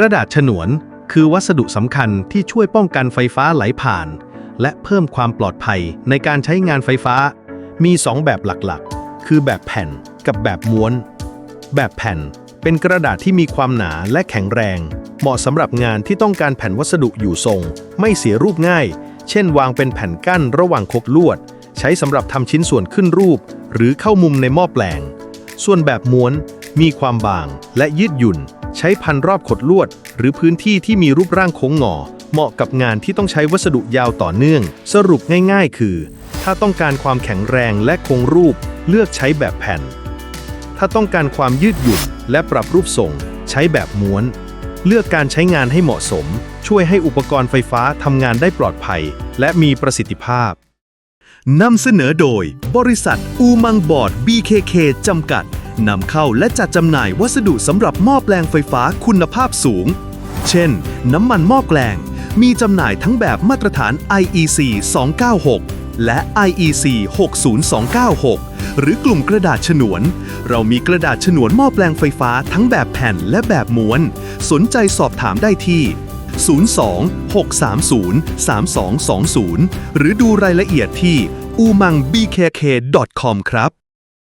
กระดาษฉนวน คือวัสดุสำคัญที่ช่วยป้องกันไฟฟ้าไหลผ่าน และเพิ่มความปลอดภัยในการใช้งานไฟฟ้า มี 2 แบบหลักๆ คือแบบแผ่นกับแบบม้วน แบบแผ่นเป็นกระดาษที่มีความหนาและแข็งแรง เหมาะสำหรับงานที่ต้องการแผ่นวัสดุอยู่ทรง ไม่เสียรูปง่าย เช่น วางเป็นแผ่นกั้นระหว่างคกลวด ใช้สำหรับทำชิ้นส่วนขึ้นรูป หรือเข้ามุมในหม้อแปลง ส่วนแบบม้วน มีความบางและยืดหยุ่น ใช้พันรอบขดลวด หรือพื้นที่ที่มีรูปร่างโค้งงอ เหมาะกับงานที่ต้องใช้วัสดุยาวต่อเนื่อง สรุปง่ายๆ คือ ถ้าต้องการความแข็งแรงและคงรูป เลือกใช้แบบแผ่น ถ้าต้องการความยืดหยุ่นและปรับรูปทรง ใช้แบบม้วน เลือกการใช้งานให้เหมาะสม ช่วยให้อุปกรณ์ไฟฟ้าทำงานได้ปลอดภัย และมีประสิทธิภาพนำเสนอโดย บริษัท อูมังบอร์ด BKK จำกัด นำเข้าและจัดจำหน่ายวัสดุสำหรับหม้อแปลงไฟฟ้าคุณภาพสูง เช่น น้ำมันหม้อแปลง มีจำหน่ายทั้งแบบมาตรฐาน IEC 296 และ IEC 60296 หรือกลุ่มกระดาษฉนวน เรามีกระดาษฉนวนหม้อแปลงไฟฟ้าทั้งแบบแผ่นและแบบม้วน สนใจสอบถามได้ที่ 02-630-3220 หรือดูรายละเอียดที่ umangBKK.com ครับ